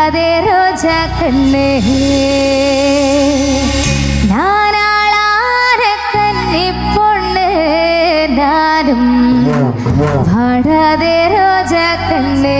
മറക്കാതെ രോജ കണ്ണ്. പൊണ്ണ് നാനും. പാടാതെ രോജ കണ്ണേ.